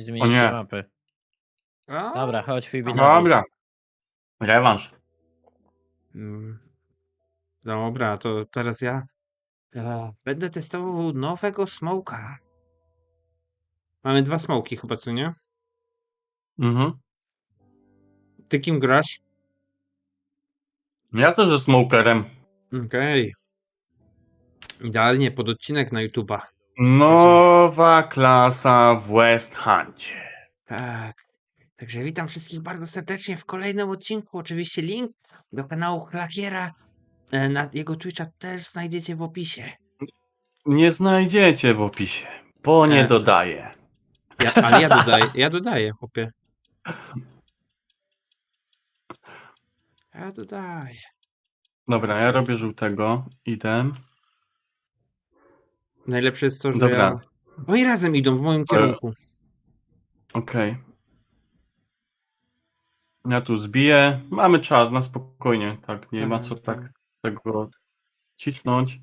I O zmieniliście nie. mapy. A? Dobra, chodź na dół. Dobra. Rewanż. Mm. Dobra, to teraz ja e, będę testował nowego smoka. Mamy dwa smoki chyba, co nie? Mhm. Ty kim grasz? Ja też ze smokerem. Okej. Idealnie pod odcinek na YouTube'a. Nowa klasa w West Huncie. Tak. Także witam wszystkich bardzo serdecznie w kolejnym odcinku. Oczywiście link do kanału Klakiera e, na jego Twitcha też znajdziecie w opisie. Nie znajdziecie w opisie, bo nie E. dodaję. Ja, ale ja dodaję, ja dodaję, chłopie. Ja dodaję. Dobra, ja robię żółtego. Idę. Najlepsze jest to, że Dobra. ja... Oni razem idą w moim kierunku. Okej. Ja tu zbiję. Mamy czas, na spokojnie. Tak, nie ma co tak tego cisnąć.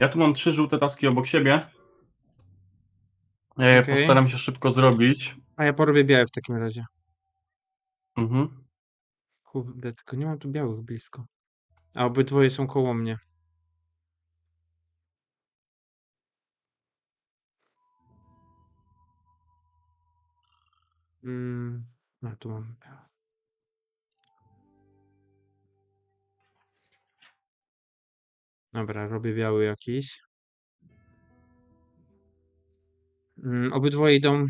Ja tu mam trzy żółte taski obok siebie. Ja je Okej. postaram się szybko zrobić. A ja porobię białe w takim razie. Mhm. Kurde, tylko nie mam tu białych blisko. A obydwoje są koło mnie. Mm, a tu mam. Dobra, robię biały jakiś. Mm, obydwoje idą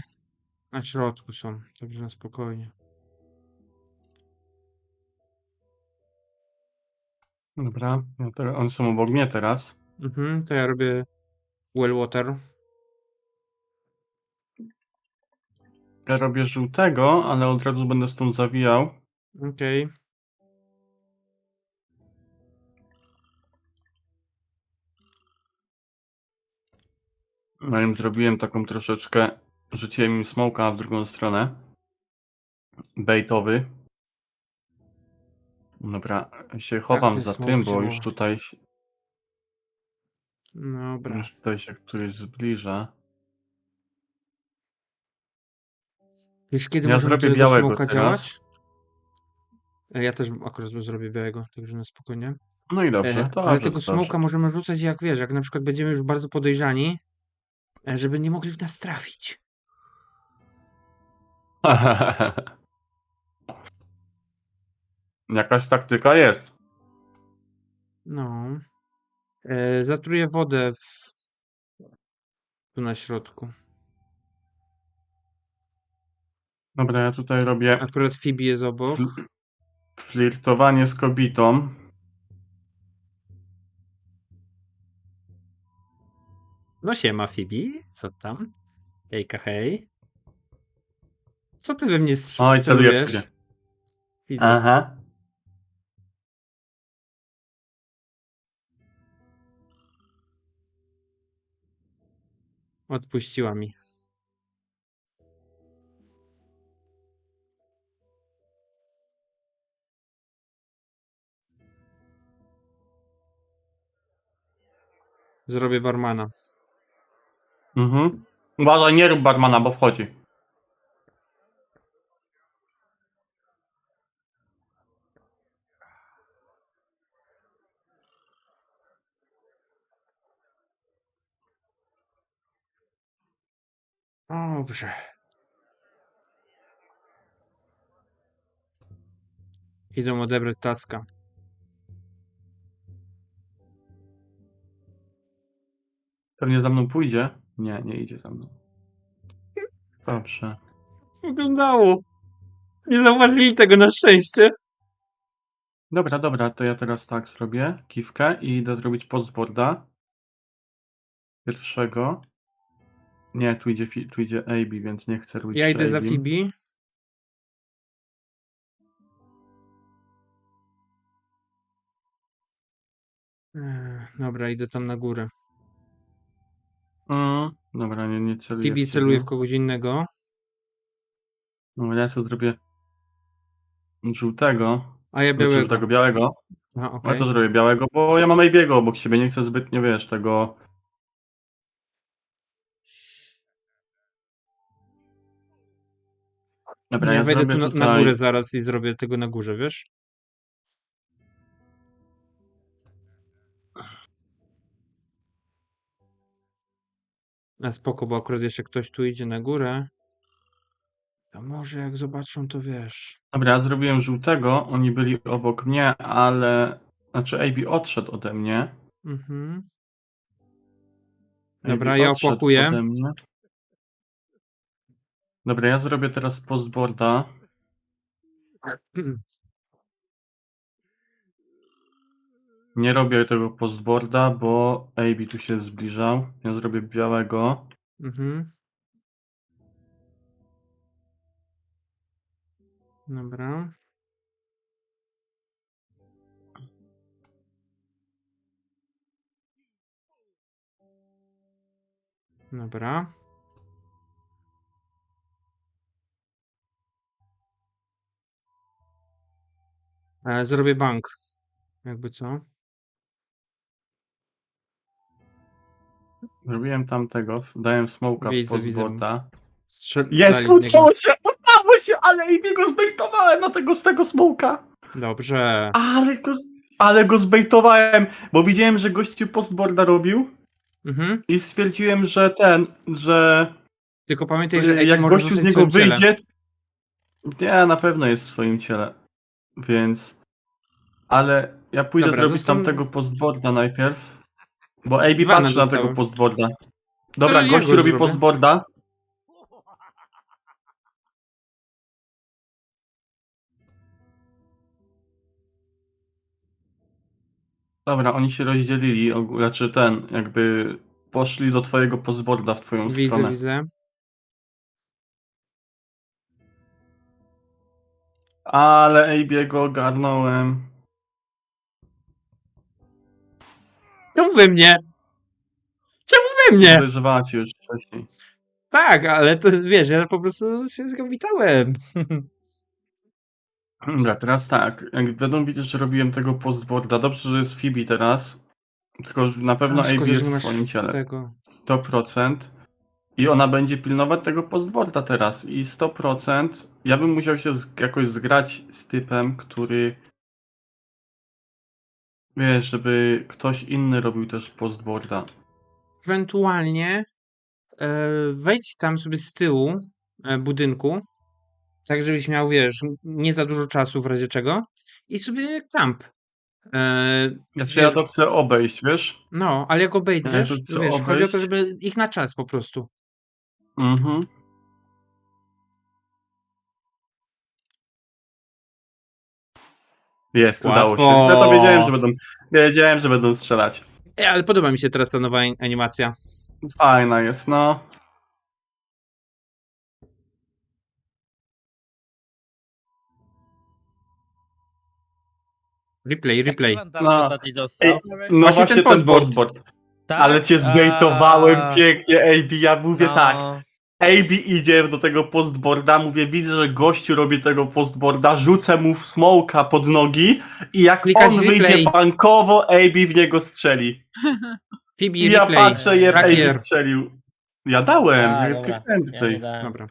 na środku są, także na spokojnie. Dobra, ja teraz, one są obok mnie teraz. Mhm, to ja robię well water. Ja robię żółtego, ale od razu będę stąd zawijał. Okej. No im zrobiłem taką troszeczkę, rzuciłem im smoka w drugą stronę. Baitowy. Dobra, się chowam za tym, bo już tutaj, Dobra. już tutaj się któryś zbliża. Wiesz, kiedy Ja możemy zrobię białego działać? E, Ja też akurat zrobię białego, także na spokojnie. No i dobrze, E, to ale dobrze, tego dobrze. smoka możemy rzucać jak wiesz, jak na przykład będziemy już bardzo podejrzani, e, żeby nie mogli w nas trafić. Jakaś taktyka jest. No. E, zatruję wodę w... tu na środku. Dobra, ja tutaj robię Akurat Phoebe jest obok. fl- flirtowanie z kobietą. No siema Phoebe, co tam? Hejka hej. Co ty we mnie strz- Oj, celuję w celujesz? ciebie. Widzę. Aha. Odpuściła mi. Zrobię barmana. Mhm. Uważaj, nie rób barmana, bo wchodzi. Dobrze. Idą odebrać taska. Pewnie za mną pójdzie. Nie, nie idzie za mną. Dobrze. Wyglądało. Nie zauważyli tego na szczęście. Dobra, dobra, to ja teraz tak zrobię. Kiwkę i idę zrobić postboarda. Pierwszego. Nie, tu idzie, fi- tu idzie AB, więc nie chcę robić Ja idę za AB. Phoebe. Ech, Dobra, idę tam na górę. Mm, dobra, nie, nie celuję. Phoebe w celuje w kogoś innego. No, ja sobie zrobię żółtego. A ja białego. żółtego, białego. A, Ja okej. to zrobię białego, bo ja mam AB'ego obok siebie, nie chcę zbytnio, wiesz, tego... Dobra, ja ja wejdę tu na, na górę zaraz i zrobię tego na górze, wiesz? A spoko, bo akurat jeszcze ktoś tu idzie na górę. To może jak zobaczą, to wiesz. Dobra, ja zrobiłem żółtego, oni byli obok mnie, ale... Znaczy AB odszedł ode mnie. Mhm. AB Dobra, ja odszedł opłakuję. ode mnie. Dobra, ja zrobię teraz postboarda. Nie robię tego postboarda, bo AB tu się zbliżał. Ja zrobię białego. Mhm. Dobra. Dobra. E, zrobię bank. Jakby co? Zrobiłem tamtego, dałem smoka w Widzę, widzę. postboarda. Strzel- Jest, dali w niego. udało się, udało się, ale AB go zbejtowałem na tego z tego smoka. Dobrze. Ale go, ale go zbejtowałem, bo widziałem, że gościu postboarda robił Mhm. i stwierdziłem, że ten, że Tylko pamiętaj, że jak gościu z niego wyjdzie, nie, na pewno jest w swoim ciele, więc, ale ja pójdę Dobra, zrobić został- tamtego postboarda najpierw, bo AB Dwa patrzy na zostały. tego postboarda. Dobra, ja gościu go robi zrobię. postboarda. Dobra, oni się rozdzielili, ogó- znaczy ten, jakby poszli do twojego postboarda w twoją Widzę, stronę. widzę. Ale AB'ego ogarnąłem. Czemu we mnie? Czemu we mnie? Podejrzewała cię już wcześniej. Tak, ale to wiesz, ja po prostu się z nią witałem. Dobra, teraz tak. Jak będą widzieć, że robiłem tego postboarda, dobrze, że jest Phoebe teraz. Tylko że na pewno A, AB jest w swoim ciele. Tego. 100%. I ona będzie pilnować tego postboarda teraz. I 100%. Ja bym musiał się z, jakoś zgrać z typem, który. Wiesz, żeby ktoś inny robił też postboarda. Ewentualnie e, wejdź tam sobie z tyłu e, budynku, tak żebyś miał, wiesz, nie za dużo czasu w razie czego i sobie kamp. E, ja wiesz, to chcę obejść, wiesz? no, ale jak obejdziesz, co, wiesz, chodzi o to, obejść? żeby ich na czas po prostu. Mhm. Jest, udało się. Łatwo. Ja to wiedziałem, że będą. Wiedziałem, że będą strzelać. E, ale podoba mi się teraz ta nowa an- animacja. Fajna jest, no. Replay, replay. No. No Właśnie ten postboard. postboard. Tak? Ale cię zbejtowałem A, pięknie, AB. Ja mówię no. AB idzie do tego postboarda, mówię, widzę, że gościu robi tego postboarda, rzucę mu w smoka pod nogi i jak Klikasz on replay. wyjdzie bankowo, AB w niego strzeli. Phoebe, I ja replay. patrzę, je Rakier. AB strzelił. Ja dałem, A, ja dobra. kliknąłem Ja tutaj. nie dałem. Dobra.